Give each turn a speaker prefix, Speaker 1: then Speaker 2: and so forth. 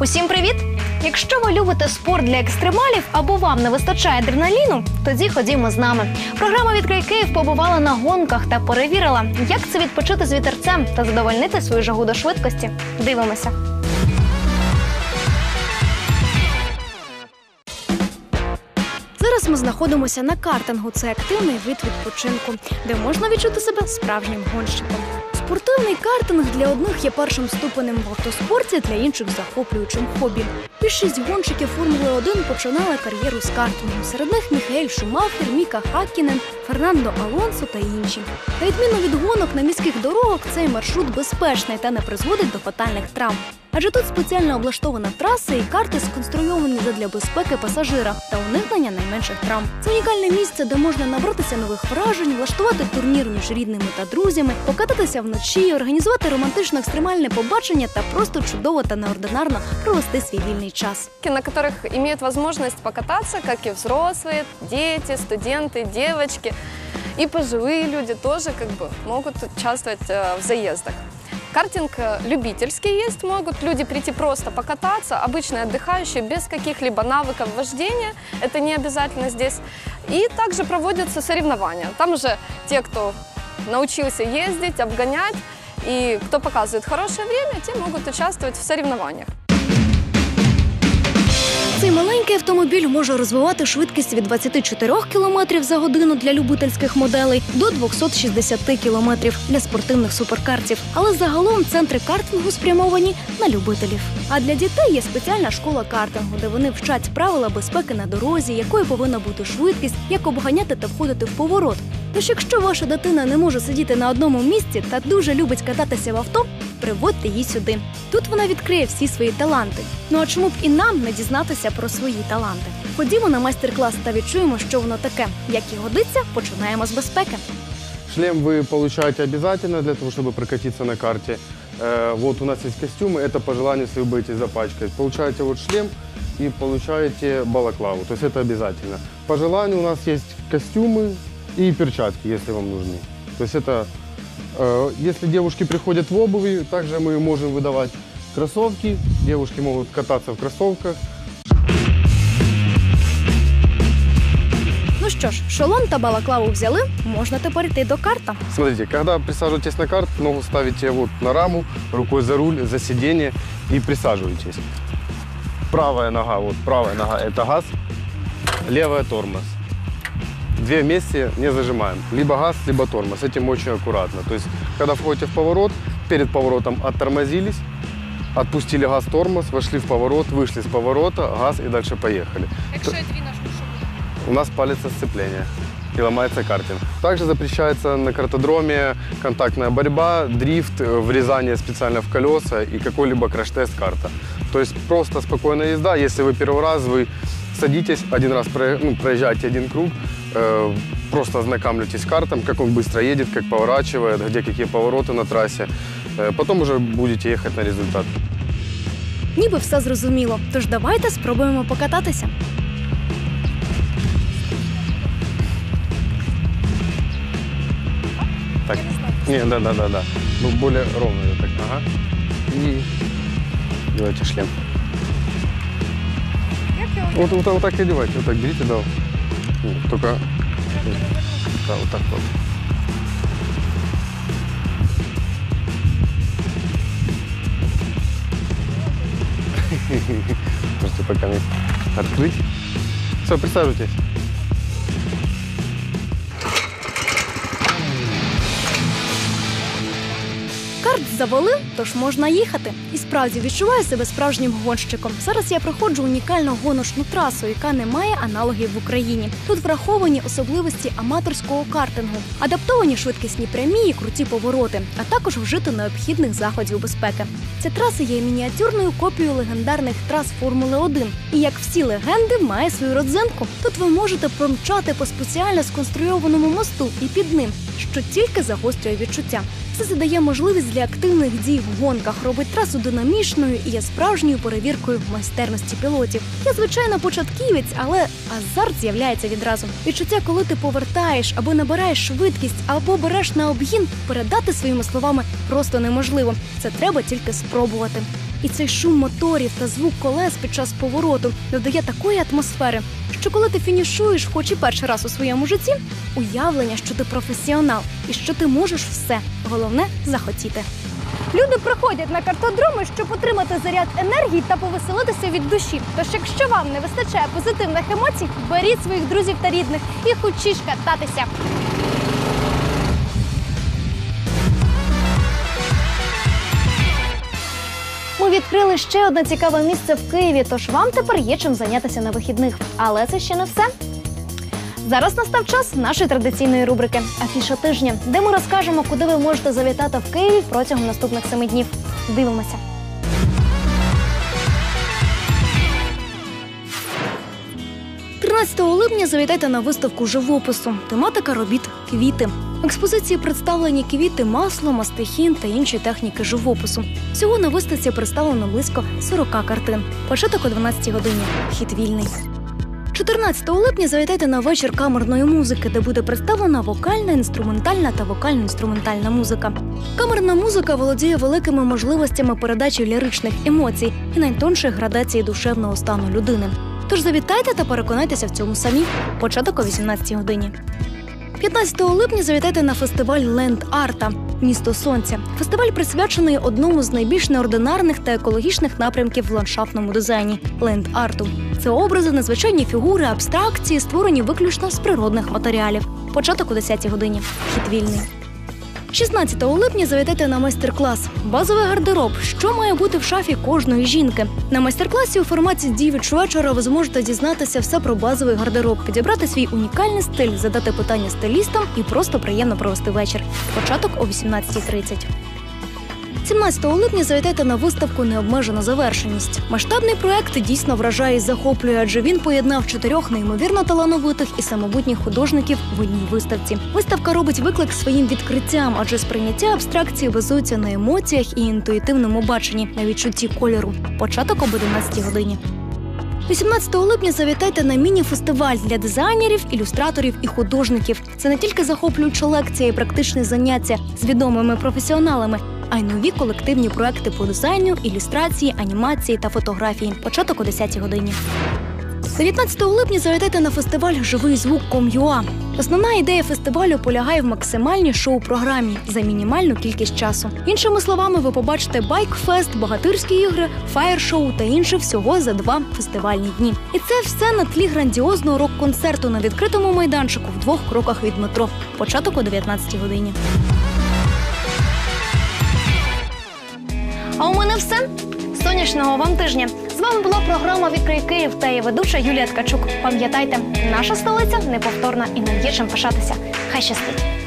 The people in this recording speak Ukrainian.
Speaker 1: Усім привіт! Якщо ви любите спорт для екстремалів або вам не вистачає адреналіну, тоді ходімо з нами. Програма «Відкрий Київ побувала на гонках та перевірила, як це відпочити з вітерцем та задовольнити свою жагу до швидкості. Дивимося. Зараз ми знаходимося на картингу. Це активний вид відпочинку, де можна відчути себе справжнім гонщиком. Спортивний картинг для одних є першим ступенем в автоспорті, для інших захоплюючим хобі. Більшість гонщиків Формули 1 починали кар'єру з картингу. Серед них Міхаель Шумахер, Міка Хаккінен, Фернандо Алонсо та інші. На відміну від гонок на міських дорогах, цей маршрут безпечний та не призводить до фатальних травм. Адже тут спеціально облаштована траса і карти сконструйовані задля безпеки пасажира та уникнення найменших травм. Це унікальне місце, де можна набратися нових вражень, влаштувати турнір між рідними та друзями, покататися вночі, організувати романтично екстремальне побачення та просто чудово та неординарно провести свій вільний час.
Speaker 2: на которых имеют возможность покататься, как и взрослые, дети, студенты, девочки. И пожилые люди тоже как бы могут участвовать э, в заездах. Картинг э, любительский есть, могут люди прийти просто покататься, обычные отдыхающие, без каких-либо навыков вождения, это не обязательно здесь. И также проводятся соревнования. Там уже те, кто научился ездить, обгонять, и кто показывает хорошее время, те могут участвовать в соревнованиях.
Speaker 1: Цей маленький автомобіль може розвивати швидкість від 24 км за годину для любительських моделей до 260 км для спортивних суперкартів. Але загалом центри картингу спрямовані на любителів. А для дітей є спеціальна школа картингу, де вони вчать правила безпеки на дорозі, якою повинна бути швидкість, як обганяти та входити в поворот. Тож, якщо ваша дитина не може сидіти на одному місці та дуже любить кататися в авто, приводьте її сюди. Тут вона відкриє всі свої таланти. Ну а чому б і нам не дізнатися про свої таланти? Ходімо на майстер-клас та відчуємо, що воно таке. Як і годиться, починаємо з безпеки.
Speaker 3: Шлем вы получаете обязательно для того, чтобы прокатиться на карте. Э, Вот у нас есть костюмы, это по желанию, если вы будете запачкать. Получаете вот шлем и получаете балаклаву, то есть это обязательно. По желанию у нас есть костюмы и перчатки, если вам нужны. То есть это, э, если девушки приходят в обуви, также мы можем выдавать кроссовки, девушки могут кататься в кроссовках,
Speaker 1: Ну що ж, шолом та балаклаву взяли, можна тепер йти до карта.
Speaker 3: Смотрите, когда присаживаетесь на карт, ногу ставите вот на раму, рукой за руль, за сиденье и присаживаетесь. Правая нога, вот правая нога – это газ, левая – тормоз. Две вместе не зажимаем. Либо газ, либо тормоз. С этим очень аккуратно. То есть, когда входите в поворот, перед поворотом оттормозились, отпустили газ, тормоз, вошли в поворот, вышли с поворота, газ и дальше поехали.
Speaker 2: Якщо я?
Speaker 3: У нас палится сцепление и ломается картинг. Также запрещается на картодроме контактная борьба, дрифт, э, врезание специально в колеса и какой-либо краш-тест карта. То есть просто спокойная езда. Если вы первый раз, вы садитесь, один раз ну, проезжаете один круг, просто ознакомьтесь с картом, как он быстро едет, как поворачивает, где какие повороты на трассе. Э, Потом уже будете ехать на результат.
Speaker 1: Ніби все зрозуміло. Тож давайте спробуємо покататися.
Speaker 3: Так. Не, да, да, да, да. Ну, более ровно вот так. Ага. И делайте шлем.
Speaker 2: Як його
Speaker 3: Вот, вот, вот так и одевайте. Вот так берите, да. Ну, Только да, вот так вот. Можете пока не открыть. Все, присаживайтесь.
Speaker 1: Карт завалив, тож можна їхати. І справді відчуваю себе справжнім гонщиком. Зараз я проходжу унікальну гоночну трасу, яка не має аналогів в Україні. Тут враховані особливості аматорського картингу, адаптовані швидкісні прямі і круті повороти, а також вжито необхідних заходів безпеки. Ця траса є мініатюрною копією легендарних трас Формули 1. І як всі легенди, має свою родзинку. Тут ви можете промчати по спеціально сконструйованому мосту і під ним, що тільки загострює відчуття. Це задає можливість для активних дій в гонках, робить трасу динамічною і є справжньою перевіркою майстерності пілотів. Я звичайно початківець, але азарт з'являється відразу. Відчуття, коли ти повертаєш або набираєш швидкість, або береш на обгін, передати своїми словами просто неможливо. Це треба тільки спробувати. І цей шум моторів та звук колес під час повороту додає такої атмосфери, що коли ти фінішуєш, хоч і перший раз у своєму житті, уявлення, що ти професіонал і що ти можеш все. Головне захотіти. Люди приходять на картодроми, щоб отримати заряд енергії та повеселитися від душі. Тож, якщо вам не вистачає позитивних емоцій, беріть своїх друзів та рідних і хочіть кататися. Ми відкрили ще одне цікаве місце в Києві, тож вам тепер є чим зайнятися на вихідних. Але це ще не все. Зараз настав час нашої традиційної рубрики Афіша тижня, де ми розкажемо, куди ви можете завітати в Києві протягом наступних семи днів. Дивимося. – 13 липня завітайте на виставку живопису. Тематика робіт квіти. Експозиції представлені квіти, масло, мастихін та інші техніки живопису. Всього на виставці представлено близько 40 картин. Початок о 12 годині. Вхід вільний. 14 липня завітайте на вечір камерної музики, де буде представлена вокальна, інструментальна та вокально-інструментальна музика. Камерна музика володіє великими можливостями передачі ліричних емоцій і найтонших градацій душевного стану людини. Тож завітайте та переконайтеся в цьому самі. Початок о 18 годині. 15 липня завітайте на фестиваль Ленд Арта Місто Сонця. Фестиваль присвячений одному з найбільш неординарних та екологічних напрямків в ландшафтному дизайні ленд арту. Це образи, незвичайні фігури, абстракції, створені виключно з природних матеріалів. Початок о 10 годині. Хід вільний. 16 липня завітайте на майстер-клас Базовий гардероб. Що має бути в шафі кожної жінки? На майстер-класі у форматі дівіч вечора ви зможете дізнатися все про базовий гардероб, підібрати свій унікальний стиль, задати питання стилістам і просто приємно провести вечір. Початок о 18.30. 17 липня завітайте на виставку Необмежена завершеність. Масштабний проект дійсно вражає і захоплює, адже він поєднав чотирьох неймовірно талановитих і самобутніх художників в одній виставці. Виставка робить виклик своїм відкриттям, адже сприйняття абстракції базується на емоціях і інтуїтивному баченні, на відчутті кольору. Початок об 11 годині. 18 липня завітайте на міні-фестиваль для дизайнерів, ілюстраторів і художників. Це не тільки захоплююча лекція і практичні заняття з відомими професіоналами, а й нові колективні проекти по дизайну, ілюстрації, анімації та фотографії. Початок о 10 годині. 19 липня завітайте на фестиваль Живий звук Ком.ua. Основна ідея фестивалю полягає в максимальній шоу-програмі за мінімальну кількість часу. Іншими словами, ви побачите байк-фест, богатирські ігри, фаєр-шоу та інше всього за два фестивальні дні. І це все на тлі грандіозного рок-концерту на відкритому майданчику в двох кроках від метро. Початок о 19 годині. А у мене все. Сонячного вам тижня. З вами була програма Відкрий Київ та її ведуча Юлія Ткачук. Пам'ятайте, наша столиця неповторна і нам є чим пишатися. Хай щастить!